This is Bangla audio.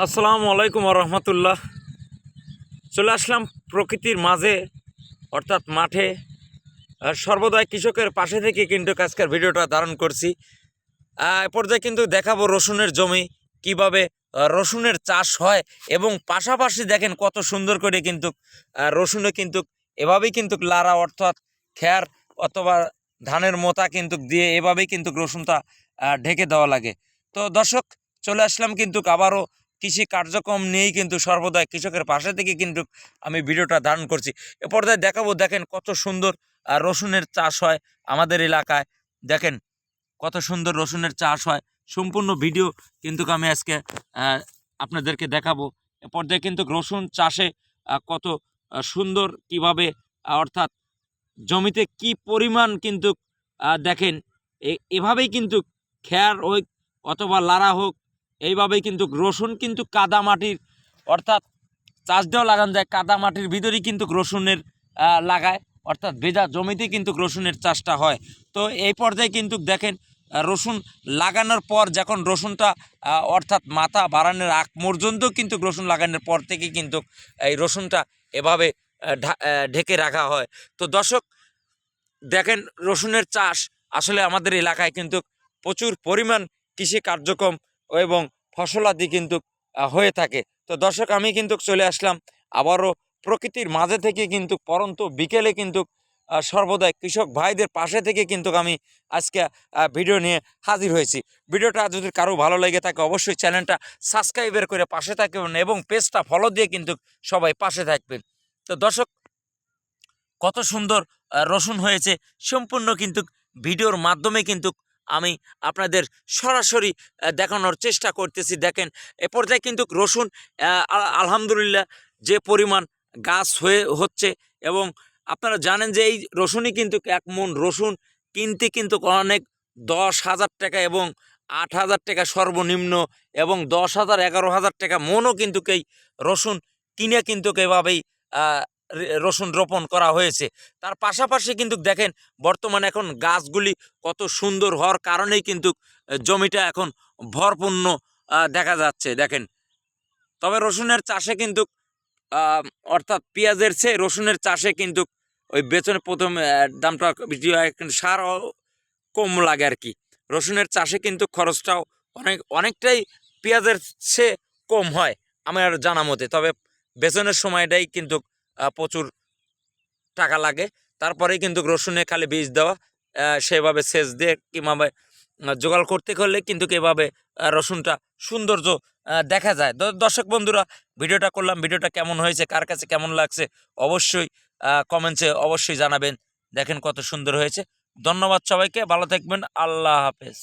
আসসালামু আলাইকুম রহমতুল্লাহ। চলে আসলাম প্রকৃতির মাঝে, অর্থাৎ মাঠে। সর্বদাই কৃষকের পাশে থেকে কিন্তু আজকের ভিডিওটা ধারণ করছি। এ পর্যায়ে কিন্তু দেখাবো রসুনের জমি, কীভাবে রসুনের চাষ হয় এবং পাশাপাশি দেখেন কত সুন্দর করে কিন্তু রসুনে কিন্তু এভাবেই কিন্তু লারা, অর্থাৎ খ্যার অথবা ধানের মোতা কিন্তু দিয়ে এভাবেই কিন্তু রসুনটা ঢেকে দেওয়া লাগে। তো দর্শক, চলে আসলাম কিন্তু আবারও কৃষি কার্যক্রম নিয়েই কিন্তু সর্বদাই কৃষকের পাশে থেকে কিন্তু আমি ভিডিওটা ধারণ করছি। এ পর্যায়ে দেখাবো, দেখেন কত সুন্দর রসুনের চাষ হয় আমাদের এলাকায়। দেখেন কত সুন্দর রসুনের চাষ হয়। সম্পূর্ণ ভিডিও কিন্তু আমি আজকে আপনাদেরকে দেখাবো। এ পর্যায়ে কিন্তু রসুন চাষে কত সুন্দর কীভাবে অর্থাৎ জমিতে কি পরিমাণ কিন্তু দেখেন এভাবেই কিন্তু খ্যার হোক অথবা লারা হোক এইভাবেই কিন্তু রসুন কিন্তু কাদা মাটির, অর্থাৎ চাষ দেওয়া লাগান যায়, কাদা মাটির ভিতরেই কিন্তু রসুনের লাগায়, অর্থাৎ ভেজা জমিতে কিন্তু রসুনের চাষটা হয়। তো এই পর্যায়ে কিন্তু দেখেন রসুন লাগানোর পর যখন রসুনটা অর্থাৎ মাথা বাড়ানোর আগ পর্যন্ত কিন্তু রসুন লাগানোর পর থেকে কিন্তু এই রসুনটা এভাবে ঢেকে রাখা হয়। তো দর্শক, দেখেন রসুনের চাষ আসলে আমাদের এলাকায় কিন্তু প্রচুর পরিমাণ কৃষি কার্যক্রম এবং ফসলাদি কিন্তু হয়ে থাকে। তো দর্শক, আমি কিন্তু চলে আসলাম আবারও প্রকৃতির মাঝে থেকে কিন্তু পরন্ত বিকেলে কিন্তু সর্বদাই কৃষক ভাইদের পাশে থেকে কিন্তু আমি আজকে ভিডিও নিয়ে হাজির হয়েছি। ভিডিওটা যদি কারও ভালো লেগে থাকে, অবশ্যই চ্যানেলটা সাবস্ক্রাইবের করে পাশে থাকবেন এবং পেজটা ফলো দিয়ে কিন্তু সবাই পাশে থাকবেন। তো দর্শক, কত সুন্দর রসুন হয়েছে। সম্পূর্ণ কিন্তু ভিডিওর মাধ্যমে কিন্তু আমি আপনাদের সরাসরি দেখানোর চেষ্টা করতেছি। দেখেন, এ পর্যায়ে কিন্তু রসুন আলহামদুলিল্লাহ যে পরিমাণ গাছ হয়ে, হচ্ছে এবং আপনারা জানেন যে এই রসুনই কিন্তু এক মন রসুন কিনতে কিন্তু অনেক দশ হাজার টাকা এবং আট হাজার টাকা সর্বনিম্ন এবং দশ হাজার এগারো হাজার টাকা মনও কিন্তু এই রসুন কিনে কিন্তু এভাবেই রসুন রোপণ করা হয়েছে। তার পাশাপাশি কিন্তু দেখেন, বর্তমানে এখন গাছগুলি কত সুন্দর হওয়ার কারণেই কিন্তু জমিটা এখন ভরপূর্ণ দেখা যাচ্ছে, দেখেন। তবে রসুনের চাষে কিন্তু অর্থাৎ পেঁয়াজের চেয়ে রসুনের চাষে কিন্তু ওই বেতনে প্রথম দামটা বেশি হয় কিন্তু সারও কম লাগে আর কি। রসুনের চাষে কিন্তু খরচটাও অনেক, অনেকটাই পেঁয়াজের চেয়ে কম হয়, আমার জানা মতে। তবে বেতনের সময়টাই কিন্তু প্রচুর টাকা লাগে। তারপরেই কিন্তু রসুনে খালি বীজ দেওয়া সেভাবে সেচ দিয়ে কীভাবে জোগাড় করতে করলে কিন্তু আহ, রসুনটা সৌন্দর্য দেখা যায়। দর্শক বন্ধুরা ভিডিওটা করলাম ভিডিওটা কেমন হয়েছে কার কাছে কেমন লাগছে অবশ্যই কমেন্টসে অবশ্যই জানাবেন। দেখেন কত সুন্দর হয়েছে। ধন্যবাদ সবাইকে ভালো থাকবেন আল্লাহ হাফেজ।